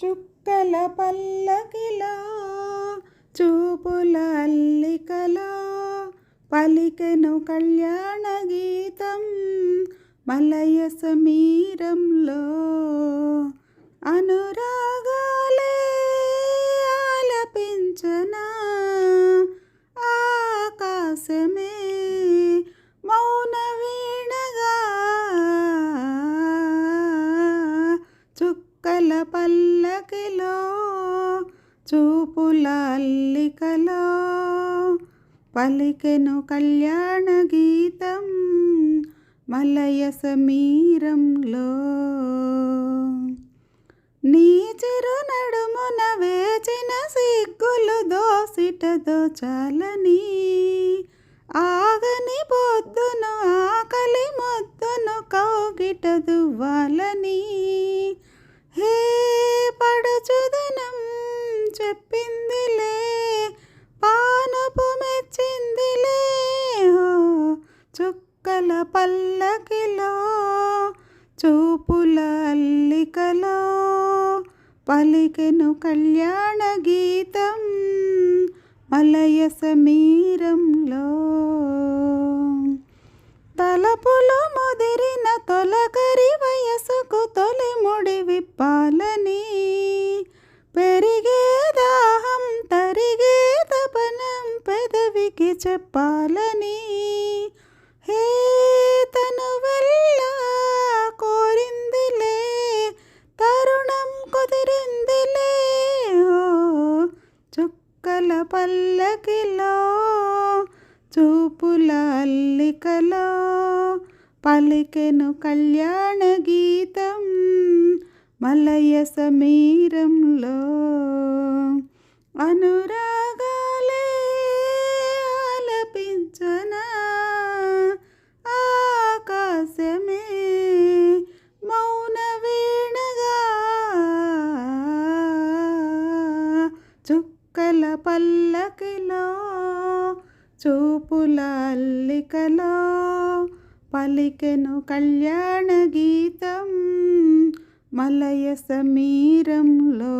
చుక్కల పల్లకిలో చూపుల అల్లికలా. పలికెను కళ్యాణ గీతం మలయ సమీరంలో అనురాగాలే ఆలపించనా ఆకాశమే మౌన వీణగా. చుక్కల పల్లకిలో చూపుల అల్లికలో. పలికెను కళ్యాణ గీతం మలయ సమీరంలో. నీ చిరు నడుమున వేచిన సిగ్గులు దోసిట దోచాలని. ఆగని పొద్దును ఆకలి మొద్దును కౌగిట దువ్వాలని చెప్పిందిలే పానపు మెచ్చిందిలే చుక్కల పల్లకిలో చూపుల అల్లికలో పలికెను కళ్యాణ గీతం మలయ సమీరంలో తలపులు ముదిరిన తొలకరి వయసుకు తొలి చెప్పాలని. హే తను వల్ల కోరిందిలే తరుణం కుదిరిందిలే. చుక్కల పల్లకిలో చూపుల అల్లికలో పలికెను కళ్యాణ గీతం మలయ సమీరంలో అనురా పల్లకిలో చూపుల అల్లికలో పలికెను కళ్యాణ గీతం మలయ సమీరంలో